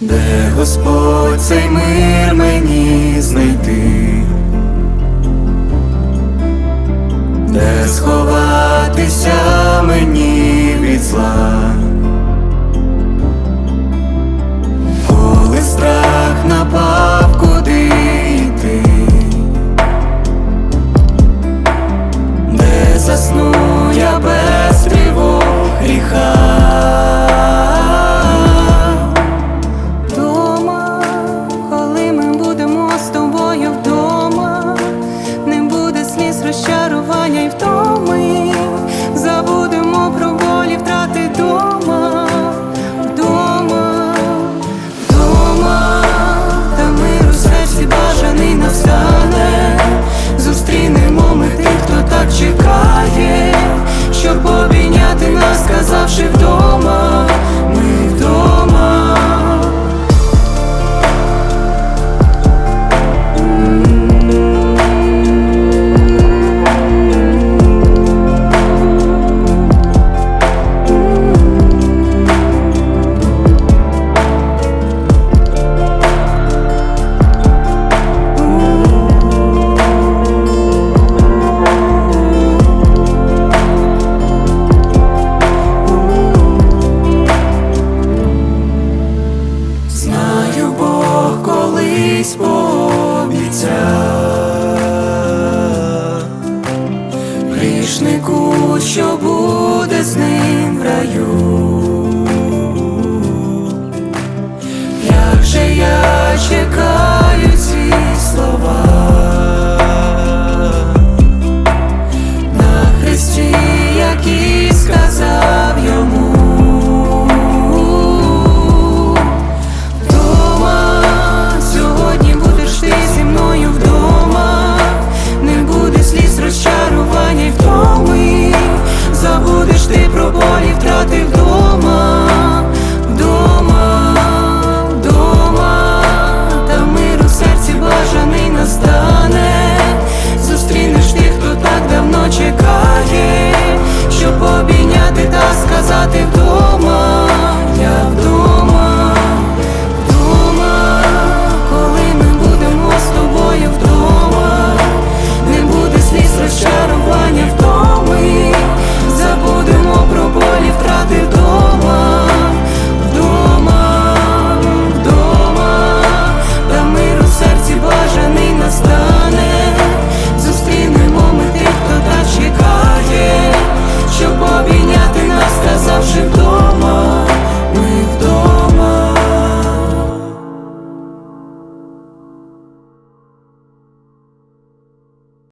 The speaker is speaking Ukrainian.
де Господь цей мир мені знайти, де сховатися мені від зла, коли страх напав, куди йти, де засну нас, колись пообіцяв грішнику, що буде з ним в раю.